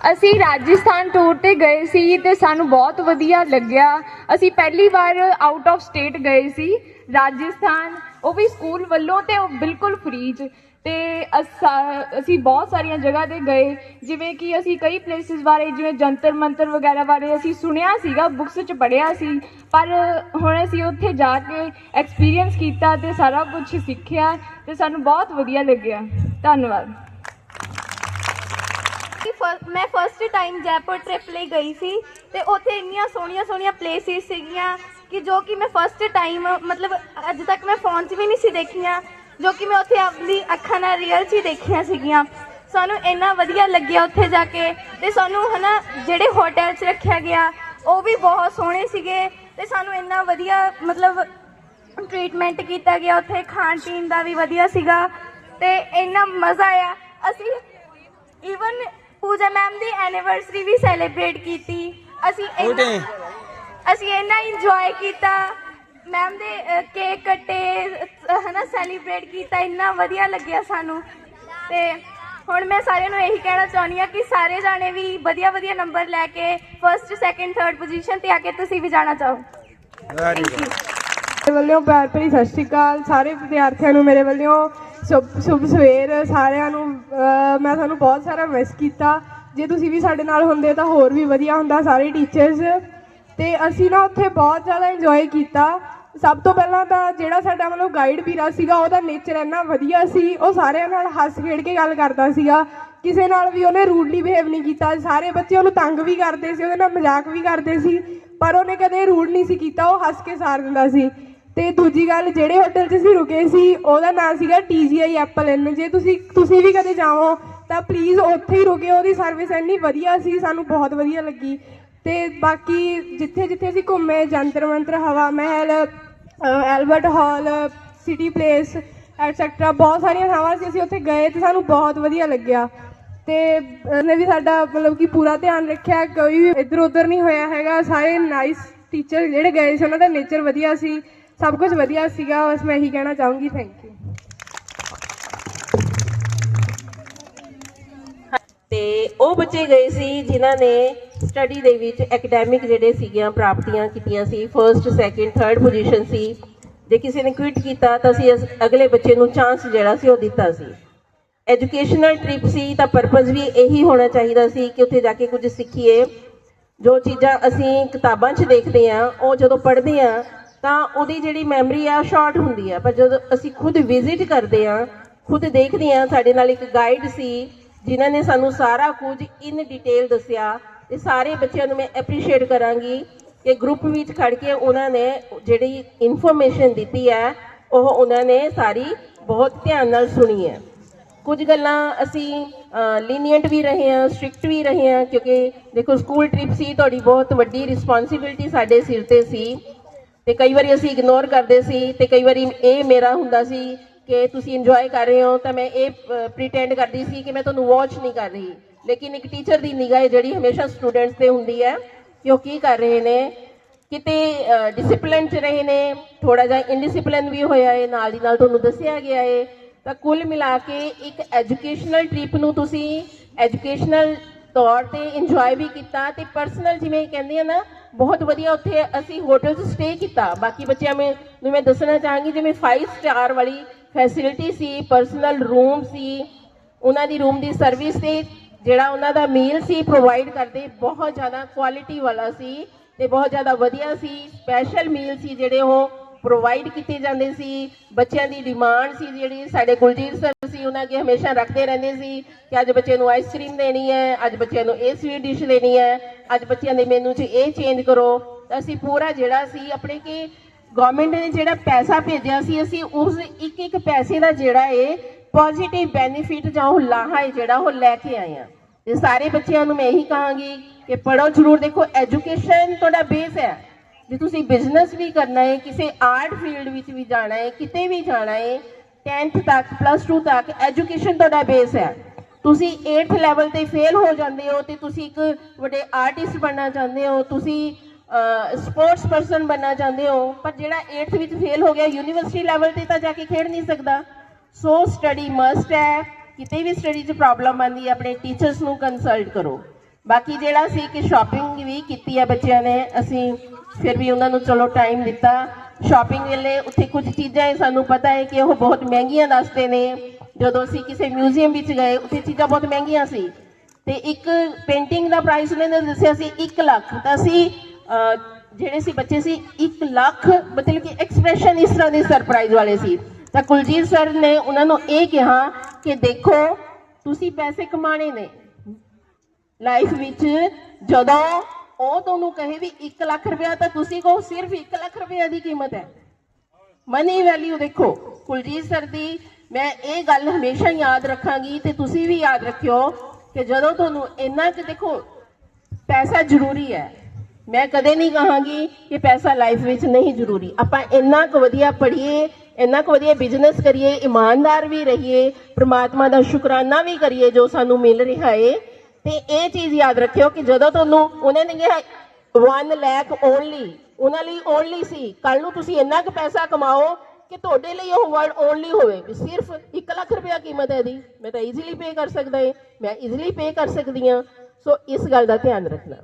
ਅਸੀਂ ਰਾਜਸਥਾਨ ਟੂਰ ਤੇ ਗਏ ਸੀ ਤੇ ਸਾਨੂੰ ਬਹੁਤ ਵਧੀਆ ਲੱਗਿਆ। ਅਸੀਂ ਪਹਿਲੀ ਵਾਰ ਆਊਟ ਆਫ ਸਟੇਟ ਗਏ ਸੀ, ਰਾਜਸਥਾਨ। ਉਹ ਵੀ ਸਕੂਲ ਵੱਲੋਂ ਤੇ ਉਹ ਬਿਲਕੁਲ ਫ੍ਰੀ ਚ। ਤੇ ਅਸੀਂ ਬਹੁਤ ਸਾਰੀਆਂ ਜਗ੍ਹਾ ਤੇ ਗਏ, ਜਿਵੇਂ ਕਿ ਅਸੀਂ ਕਈ ਪਲੇਸਿਸ ਬਾਰੇ, ਜਿਵੇਂ ਜੰਤਰ ਮੰਤਰ ਵਗੈਰਾ ਬਾਰੇ ਅਸੀਂ ਸੁਣਿਆ ਸੀਗਾ ਬੁੱਕਸ ਚ ਪੜ੍ਹਿਆ ਸੀ। ਪਰ ਹੁਣ ਅਸੀਂ ਉੱਥੇ ਜਾ ਕੇ ਐਕਸਪੀਰੀਅੰਸ ਕੀਤਾ ਤੇ ਸਾਰਾ ਕੁਝ ਸਿੱਖਿਆ ਤੇ ਸਾਨੂੰ ਬਹੁਤ ਵਧੀਆ ਲੱਗਿਆ। ਧੰਨਵਾਦ। ਮੈਂ ਫਸਟ ਟਾਈਮ ਜੈਪੁਰ ਟ੍ਰਿਪ ਲਈ ਗਈ ਸੀ ਤੇ ਉੱਥੇ ਇੰਨੀਆਂ ਸੋਹਣੀਆਂ ਸੋਹਣੀਆਂ ਪਲੇਸਿਸ ਸੀਗੀਆਂ ਕਿ ਜੋ ਕਿ ਮੈਂ ਫਸਟ ਟਾਈਮ ਮਤਲਬ ਅੱਜ ਤੱਕ ਮੈਂ ਫੋਨ 'ਚ ਵੀ ਨਹੀਂ ਸੀ ਦੇਖੀਆਂ, ਜੋ ਕਿ ਮੈਂ ਉੱਥੇ ਆਪਣੀ ਅੱਖਾਂ ਨਾਲ ਰੀਅਲ 'ਚ ਹੀ ਦੇਖੀਆਂ ਸੀਗੀਆਂ। ਸਾਨੂੰ ਇੰਨਾ ਵਧੀਆ ਲੱਗਿਆ ਉੱਥੇ ਜਾ ਕੇ ਤੇ ਸਾਨੂੰ ਹਨਾ ਜਿਹੜੇ ਹੋਟਲ 'ਚ ਰੱਖਿਆ ਗਿਆ, ਉਹ ਵੀ ਬਹੁਤ ਸੋਹਣੇ ਸੀਗੇ ਤੇ ਸਾਨੂੰ ਇੰਨਾ ਵਧੀਆ, ਮਤਲਬ ਟ੍ਰੀਟਮੈਂਟ ਕੀਤਾ ਗਿਆ ਉੱਥੇ ਖਾਣ ਪੀਣ ਦਾ ਵੀ ਵਧੀਆ ਸੀਗਾ ਤੇ ਇੰਨਾ ਮਜ਼ਾ ਆਇਆ। ਅਸੀਂ ਪੂਜਾ ਮੈਮ ਦੀ ਐਨੀਵਰਸਰੀ ਵੀ ਸੈਲੀਬ੍ਰੇਟ ਕੀਤੀ। ਅਸੀਂ ਇੰਨਾ ਅਸੀਂ ਇੰਨਾ ਇੰਜੋਏ ਕੀਤਾ। ਮੈਮ ਦੇ ਕੇਕ ਕੱਟੇ ਅਹ, ਹਨਾ ਸੈਲੀਬ੍ਰੇਟ ਕੀਤਾ। ਇੰਨਾ ਵਧੀਆ ਲੱਗਿਆ ਸਾਨੂੰ। ਤੇ ਹੁਣ ਮੈਂ ਸਾਰਿਆਂ ਨੂੰ ਇਹੀ ਕਹਿਣਾ ਚਾਹੁੰਦੀ ਆ ਕਿ ਸਾਰੇ ਜਾਣੇ ਵੀ ਵਧੀਆ ਵਧੀਆ ਨੰਬਰ ਲੈ ਕੇ ਫਰਸਟ ਸੈਕੰਡ ਥਰਡ ਪੋਜੀਸ਼ਨ ਤੇ ਆ ਕੇ ਤੁਸੀਂ ਵੀ ਜਾਣਾ ਚਾਹੋ। ਵੈਰੀ ਗੁੱਡ ਮੇਰੇ ਵੱਲੋਂ ਪਿਆਰ ਭਰੀ ਸਤਿ ਸ਼੍ਰੀ ਅਕਾਲ। ਸਾਰੇ ਵਿਦਿਆਰਥੀਆਂ ਨੂੰ ਮੇਰੇ ਵੱਲੋਂ ਸ਼ੁਭ ਸ਼ੁਭ ਸਵੇਰ ਸਾਰਿਆਂ ਨੂੰ ਮੈਂ ਤੁਹਾਨੂੰ ਬਹੁਤ ਸਾਰਾ ਮਿਸ ਕੀਤਾ। ਜੇ ਤੁਸੀਂ ਵੀ ਸਾਡੇ ਨਾਲ ਹੁੰਦੇ ਤਾਂ ਹੋਰ ਵੀ ਵਧੀਆ ਹੁੰਦਾ ਸਾਰੇ ਟੀਚਰਸ ਤੇ ਅਸੀਂ ਨਾ ਉੱਥੇ ਬਹੁਤ ਜ਼ਿਆਦਾ ਇੰਜੋਏ ਕੀਤਾ। ਸਭ ਤੋਂ ਪਹਿਲਾਂ ਤਾਂ ਜਿਹੜਾ ਸਾਡਾ ਮਤਲਬ ਗਾਈਡ ਵੀਰਾ ਸੀਗਾ, ਉਹਦਾ ਨੇਚਰ ਇੰਨਾ ਵਧੀਆ ਸੀ। ਉਹ ਸਾਰਿਆਂ ਨਾਲ ਹੱਸ ਖੇਡ ਕੇ ਗੱਲ ਕਰਦਾ ਸੀਗਾ। ਕਿਸੇ ਨਾਲ ਵੀ ਉਹਨੇ ਰੂਡਲੀ ਬਿਹੇਵ ਨਹੀਂ ਕੀਤਾ। ਸਾਰੇ ਬੱਚੇ ਉਹਨੂੰ ਤੰਗ ਵੀ ਕਰਦੇ ਸੀ, ਉਹਦੇ ਨਾਲ ਮਜ਼ਾਕ ਵੀ ਕਰਦੇ ਸੀ। ਪਰ ਉਹਨੇ ਕਦੇ ਰੂਡ ਨਹੀਂ ਸੀ ਕੀਤਾ। ਉਹ ਹੱਸ ਕੇ ਸਾਰ ਦਿੰਦਾ ਸੀ। ਤੇ ਦੂਜੀ ਗੱਲ, ਜਿਹੜੇ ਹੋਟਲ 'ਚ ਅਸੀਂ ਰੁਕੇ ਸੀ, ਉਹਦਾ ਨਾਮ ਸੀਗਾ TGI ਐਪਲ ਇਨ ਜੇ ਤੁਸੀਂ ਤੁਸੀਂ ਵੀ ਕਦੇ ਜਾਵੋ ਤਾਂ ਪਲੀਜ਼ ਉੱਥੇ ਹੀ ਰੁਕਿਓ, ਉਹਦੀ ਸਰਵਿਸ ਇੰਨੀ ਵਧੀਆ ਸੀ, ਸਾਨੂੰ ਬਹੁਤ ਵਧੀਆ ਲੱਗੀ। ਤੇ ਬਾਕੀ ਜਿੱਥੇ ਜਿੱਥੇ ਅਸੀਂ ਘੁੰਮੇ, Jantar Mantar, Hawa Mahal Albert Hall City Palace etcetera ਬਹੁਤ ਸਾਰੀਆਂ ਥਾਵਾਂ ਸੀ, ਅਸੀਂ ਉੱਥੇ ਗਏ ਤੇ ਸਾਨੂੰ ਬਹੁਤ ਵਧੀਆ ਲੱਗਿਆ। ਤੇ ਉਹਨੇ ਵੀ ਸਾਡਾ ਮਤਲਬ ਕਿ ਪੂਰਾ ਧਿਆਨ ਰੱਖਿਆ, ਕੋਈ ਵੀ ਇੱਧਰ ਉੱਧਰ ਨਹੀਂ ਹੋਇਆ ਹੈਗਾ, ਸਾਰੇ ਨਾਈਸ ਟੀਚਰ ਜਿਹੜੇ ਗਏ ਸੀ, ਉਹਨਾਂ ਦਾ ਨੇਚਰ ਵਧੀਆ ਸੀ, ਸਭ ਕੁਝ ਵਧੀਆ ਸੀਗਾ, ਬਸ ਮੈਂ ਇਹੀ ਕਹਿਣਾ ਚਾਹੂੰਗੀ ਥੈਂਕ ਯੂ ਤੇ ਉਹ ਬੱਚੇ ਗਏ ਸੀ, ਜਿਨ੍ਹਾਂ ਨੇ ਸਟੱਡੀ ਦੇ ਵਿੱਚ ਐਕੈਡੈਮਿਕ ਜਿਹੜੇ ਸੀਗੀਆਂ, ਪ੍ਰਾਪਤੀਆਂ ਕੀਤੀਆਂ ਸੀ ਫਰਸਟ ਸੈਕਿੰਡ ਥਰਡ ਪੋਜੀਸ਼ਨ ਸੀ। ਜੇ ਕਿਸੇ ਨੇ ਕੁਇਟ ਕੀਤਾ, ਤਾਂ ਅਸੀਂ ਅਗਲੇ ਬੱਚੇ ਨੂੰ ਚਾਂਸ ਜਿਹੜਾ ਸੀ, ਉਹ ਦਿੱਤਾ ਸੀ। ਐਜੂਕੇਸ਼ਨਲ ਟ੍ਰਿਪ ਸੀ, ਤਾਂ ਪਰਪਸ ਵੀ ਇਹੀ ਹੋਣਾ ਚਾਹੀਦਾ ਸੀ ਕਿ ਉੱਥੇ ਜਾ ਕੇ ਕੁਝ ਸਿੱਖੀਏ। ਜੋ ਚੀਜ਼ਾਂ ਅਸੀਂ ਕਿਤਾਬਾਂ 'ਚ ਦੇਖਦੇ ਆ ਉਹ ਜਦੋਂ ਪੜ੍ਹਦੇ ਆ ਤਾਂ ਉਹਦੀ ਜਿਹੜੀ ਮੈਮਰੀ ਆ ਸ਼ਾਰਟ ਹੁੰਦੀ ਆ। ਪਰ ਜਦੋਂ ਅਸੀਂ ਖੁਦ ਵਿਜ਼ਿਟ ਕਰਦੇ ਆ ਖੁਦ ਦੇਖਦੇ ਆ ਸਾਡੇ ਨਾਲ ਇੱਕ ਗਾਈਡ ਸੀ, ਜਿਨ੍ਹਾਂ ਨੇ ਸਾਨੂੰ ਸਾਰਾ ਕੁਝ ਇਨ ਡਿਟੇਲ ਦੱਸਿਆ। ਤੇ ਸਾਰੇ ਬੱਚਿਆਂ ਨੂੰ ਮੈਂ ਐਪਰੀਸ਼ੀਏਟ ਕਰਾਂਗੀ ਕਿ ਗਰੁੱਪ ਵਿੱਚ ਖੜ ਕੇ ਉਹਨਾਂ ਨੇ ਜਿਹੜੀ ਇਨਫੋਰਮੇਸ਼ਨ ਦਿੱਤੀ ਹੈ, ਉਹ ਉਹਨਾਂ ਨੇ ਸਾਰੀ ਬਹੁਤ ਧਿਆਨ ਨਾਲ ਸੁਣੀ ਹੈ। ਕੁਝ ਗੱਲਾਂ ਅਸੀਂ ਲੀਨੀਅੰਟ ਵੀ ਰਹੇ ਹਾਂ ਸਟ੍ਰਿਕਟ ਵੀ ਰਹੇ ਹਾਂ, ਕਿਉਂਕਿ ਦੇਖੋ ਸਕੂਲ ਟ੍ਰਿਪ ਸੀ, ਤੁਹਾਡੀ ਬਹੁਤ ਵੱਡੀ ਰਿਸਪੌਂਸਿਬਿਲਟੀ ਸਾਡੇ ਸਿਰ ਤੇ ਸੀ। ਤੇ ਕਈ ਵਾਰੀ ਅਸੀਂ ਇਗਨੋਰ ਕਰਦੇ ਸੀ ਤੇ ਕਈ ਵਾਰੀ ਇਹ ਮੇਰਾ ਹੁੰਦਾ ਸੀ ਕਿ ਤੁਸੀਂ ਇੰਜੋਏ ਕਰ ਰਹੇ ਹੋ ਤਾਂ ਮੈਂ ਇਹ ਪ੍ਰੀਟੈਂਡ ਕਰਦੀ ਸੀ ਕਿ ਮੈਂ ਤੁਹਾਨੂੰ ਵਾਚ ਨਹੀਂ ਕਰ ਰਹੀ। ਲੇਕਿਨ ਇੱਕ ਟੀਚਰ ਦੀ ਨਿਗਾਹ ਜਿਹੜੀ ਹਮੇਸ਼ਾ ਸਟੂਡੈਂਟਸ ਤੇ ਹੁੰਦੀ ਹੈ ਕਿ ਉਹ ਕੀ ਕਰ ਰਹੇ ਨੇ? ਕਿਤੇ ਡਿਸਪਲਿਨ ਚ ਰਹੇ ਨੇ ਥੋੜਾ ਜਿਹਾ ਇਨਡਿਸਪਲਿਨ ਵੀ ਹੋਇਆ ਹੈ ਨਾਲ ਦੀ ਨਾਲ ਤੁਹਾਨੂੰ ਦੱਸਿਆ ਗਿਆ ਹੈ ਤਾਂ ਕੁੱਲ ਮਿਲਾ ਕੇ ਇੱਕ ਐਜੂਕੇਸ਼ਨਲ ਟ੍ਰਿਪ ਨੂੰ ਤੁਸੀਂ ਐਜੂਕੇਸ਼ਨਲ ਤੌਰ ਤੇ ਇੰਜੋਏ ਵੀ ਕੀਤਾ ਤੇ ਪਰਸਨਲ ਜਿਵੇਂ ਕਹਿੰਦੇ ਆ ਨਾ, ਬਹੁਤ ਵਧੀਆ ਉੱਥੇ ਅਸੀਂ ਹੋਟਲ 'ਚ ਸਟੇ ਕੀਤਾ। ਬਾਕੀ ਬੱਚਿਆਂ ਮੈਂ, ਨੂੰ ਮੈਂ ਦੱਸਣਾ ਚਾਹਾਂਗੀ, ਜਿਵੇਂ 5 ਸਟਾਰ ਵਾਲੀ ਫੈਸਿਲਿਟੀ ਸੀ ਪਰਸਨਲ ਰੂਮ ਸੀ, ਉਹਨਾਂ ਦੀ ਰੂਮ ਦੀ ਸਰਵਿਸ ਤੇ ਜਿਹੜਾ ਉਹਨਾਂ ਦਾ ਮੀਲ ਸੀ ਪ੍ਰੋਵਾਈਡ ਕਰਦੇ, ਬਹੁਤ ਜ਼ਿਆਦਾ ਕੁਆਲਿਟੀ ਵਾਲਾ ਸੀ ਤੇ ਬਹੁਤ ਜ਼ਿਆਦਾ ਵਧੀਆ ਸੀ ਸਪੈਸ਼ਲ ਮੀਲ ਸੀ ਜਿਹੜੇ ਉਹ ਪ੍ਰੋਵਾਈਡ ਕੀਤੇ ਜਾਂਦੇ ਸੀ, ਬੱਚਿਆਂ ਦੀ ਡਿਮਾਂਡ ਸੀ ਜਿਹੜੀ ਸਾਡੇ ਕੁਲਜੀਤ ਸਰ ਸੀ, ਉਹਨਾਂ ਅੱਗੇ ਹਮੇਸ਼ਾ ਰੱਖਦੇ ਰਹਿੰਦੇ ਸੀ ਕਿ ਅੱਜ ਬੱਚੇ ਨੂੰ ਆਈਸਕ੍ਰੀਮ ਦੇਣੀ ਹੈ, ਅੱਜ ਬੱਚਿਆਂ ਨੂੰ ਇਹ ਸਵੀਟ ਡਿਸ਼ ਦੇਣੀ ਹੈ, ਅੱਜ ਬੱਚਿਆਂ ਦੇ ਮੈਨੂ 'ਚ ਇਹ ਚੇਂਜ ਕਰੋ। ਅਸੀਂ ਪੂਰਾ ਜਿਹੜਾ ਸੀ, ਆਪਣੇ ਕਿ ਗਵਰਨਮੈਂਟ ਨੇ ਜਿਹੜਾ ਪੈਸਾ ਭੇਜਿਆ ਸੀ, ਅਸੀਂ ਉਸ ਇੱਕ ਇੱਕ ਪੈਸੇ ਦਾ ਜਿਹੜਾ ਹੈ ਪੋਜ਼ਿਟਿਵ ਬੈਨੀਫਿਟ ਜਾਂ ਉਹ ਲਾਹਾ ਹੈ ਜਿਹੜਾ ਉਹ ਲੈ ਕੇ ਆਏ ਆ ਤੇ ਸਾਰੇ ਬੱਚਿਆਂ ਨੂੰ ਮੈਂ ਇਹੀ ਕਹਾਂਗੀ ਕਿ ਪੜੋ ਜ਼ਰੂਰ ਦੇਖੋ ਐਜੂਕੇਸ਼ਨ ਤੁਹਾਡਾ ਬੇਸ ਹੈ। ਜੇ ਤੁਸੀਂ ਬਿਜ਼ਨਸ ਵੀ ਕਰਨਾ ਹੈ, ਕਿਸੇ ਆਰਟ ਫੀਲਡ ਵਿੱਚ ਵੀ ਜਾਣਾ ਹੈ, ਕਿਤੇ ਵੀ ਜਾਣਾ ਹੈ 10th ਤੱਕ ਪਲੱਸ 2 ਤੱਕ ਐਜੂਕੇਸ਼ਨ ਤੁਹਾਡਾ ਬੇਸ ਹੈ। ਤੁਸੀਂ 8th ਲੈਵਲ ਤੇ ਫੇਲ ਹੋ ਜਾਂਦੇ ਹੋ ਤੇ ਤੁਸੀਂ ਇੱਕ ਵੱਡੇ ਆਰਟਿਸਟ ਬਣਨਾ ਚਾਹੁੰਦੇ ਹੋ, ਤੁਸੀਂ ਸਪੋਰਟਸ ਪਰਸਨ ਬਣਨਾ ਚਾਹੁੰਦੇ ਹੋ, ਪਰ ਜਿਹੜਾ 8th ਵਿੱਚ ਫੇਲ ਹੋ ਗਿਆ ਯੂਨੀਵਰਸਿਟੀ ਲੈਵਲ ਤੇ ਤਾਂ ਜਾ ਕੇ ਖੇਡ ਨਹੀਂ ਸਕਦਾ। ਸੋ ਸਟੱਡੀ ਮਸਟ ਹੈ, ਕਿਤੇ ਵੀ ਸਟੱਡੀ 'ਚ ਪ੍ਰੋਬਲਮ ਆਉਂਦੀ ਹੈ, ਆਪਣੇ ਟੀਚਰਸ ਨੂੰ ਕੰਸਲਟ ਕਰੋ। ਬਾਕੀ ਜਿਹੜਾ ਸੀ ਕਿ ਸ਼ਾਪਿੰਗ ਵੀ ਕੀਤੀ ਹੈ ਬੱਚਿਆਂ ਨੇ, ਅਸੀਂ ਫਿਰ ਵੀ ਉਹਨਾਂ ਨੂੰ ਚਲੋ ਟਾਈਮ ਦਿੱਤਾ। ਸ਼ਾਪਿੰਗ ਵੇਲੇ ਉੱਥੇ ਕੁਝ ਚੀਜ਼ਾਂ ਸਾਨੂੰ ਪਤਾ ਹੈ ਕਿ ਉਹ ਬਹੁਤ ਮਹਿੰਗੀਆਂ ਦੱਸਦੇ ਨੇ। ਜਦੋਂ ਅਸੀਂ ਕਿਸੇ ਮਿਊਜ਼ੀਅਮ ਵਿੱਚ ਗਏ, ਉੱਥੇ ਚੀਜ਼ਾਂ ਬਹੁਤ ਮਹਿੰਗੀਆਂ ਸੀ। ਤੇ ਇੱਕ ਪੇਂਟਿੰਗ ਦਾ ਪ੍ਰਾਈਸ ਉਹਨਾਂ ਨੇ ਦੱਸਿਆ ਸੀ 1 ਲੱਖ। ਤਾਂ ਅਸੀਂ ਜਿਹੜੇ ਸੀ ਬੱਚੇ ਸੀ 1 ਲੱਖ, ਮਤਲਬ ਕਿ ਐਕਸਪ੍ਰੈਸ਼ਨ ਇਸ ਤਰ੍ਹਾਂ ਦੇ ਸਰਪ੍ਰਾਈਜ਼ ਵਾਲੇ ਸੀ। ਤਾਂ ਕੁਲਜੀਤ ਸਰ ਨੇ ਉਹਨਾਂ ਨੂੰ ਇਹ ਕਿਹਾ ਕਿ ਦੇਖੋ, ਤੁਸੀਂ ਪੈਸੇ ਕਮਾਣੇ ਨੇ। ਲਾਈਫ ਵਿੱਚ ਜਦੋਂ ਉਹ ਤੁਹਾਨੂੰ ਕਹੇ ਵੀ 1 ਲੱਖ ਰੁਪਇਆ ਤਾਂ ਤੁਸੀਂ ਕਹੋ, ਸਿਰਫ 1 ਲੱਖ ਰੁਪਇਆ ਦੀ ਕੀਮਤ ਹੈ। ਮਨੀ ਵੈਲਿਊ ਦੇਖੋ, ਕੁਲਜੀਤ ਸਰ ਦੀ ਮੈਂ ਇਹ ਗੱਲ ਹਮੇਸ਼ਾ ਯਾਦ ਰੱਖਾਂਗੀ ਤੇ ਤੁਸੀਂ ਵੀ ਯਾਦ ਰੱਖਿਓ ਕਿ ਜਦੋਂ ਤੁਹਾਨੂੰ ਇੰਨਾ ਕਿ ਦੇਖੋ, ਪੈਸਾ ਜ਼ਰੂਰੀ ਹੈ। ਮੈਂ ਕਦੇ ਨਹੀਂ ਕਹਾਂਗੀ ਕਿ ਪੈਸਾ ਲਾਈਫ ਵਿੱਚ ਨਹੀਂ ਜ਼ਰੂਰੀ। ਆਪਾਂ ਇੰਨਾ ਕੁ ਵਧੀਆ ਪੜ੍ਹੀਏ, ਇੰਨਾ ਕੁ ਵਧੀਆ ਬਿਜ਼ਨਸ ਕਰੀਏ, ਇਮਾਨਦਾਰ ਵੀ ਰਹੀਏ, ਪ੍ਰਮਾਤਮਾ ਦਾ ਸ਼ੁਕਰਾਨਾ ਵੀ ਕਰੀਏ ਜੋ ਸਾਨੂੰ ਮਿਲ ਰਿਹਾ ਏ। ਤੇ ਇਹ ਚੀਜ਼ ਯਾਦ ਰੱਖਿਓ ਕਿ ਜਦੋਂ ਤੁਹਾਨੂੰ ਉਹਨਾਂ ਨੇ ਕਿਹਾ 1 ਲੱਖ ਓਨਲੀ ਉਹਨਾਂ ਲਈ ਓਨਲੀ ਸੀ ਕੱਲ ਨੂੰ ਤੁਸੀਂ ਇੰਨਾ ਕੁ ਪੈਸਾ ਕਮਾਓ ਕਿ ਤੁਹਾਡੇ ਲਈ ਉਹ ਵਰਡ ਓਨਲੀ ਹੋਵੇ, ਵੀ ਸਿਰਫ 1 ਲੱਖ ਰੁਪਇਆ ਕੀਮਤ ਹੈ ਇਹਦੀ, ਮੈਂ ਤਾਂ ਈਜ਼ੀਲੀ ਪੇ ਕਰ ਸਕਦਾ ਏ, ਮੈਂ ਈਜ਼ੀਲੀ ਪੇ ਕਰ ਸਕਦੀ ਹਾਂ ਸੋ ਇਸ ਗੱਲ ਦਾ ਧਿਆਨ ਰੱਖਣਾ।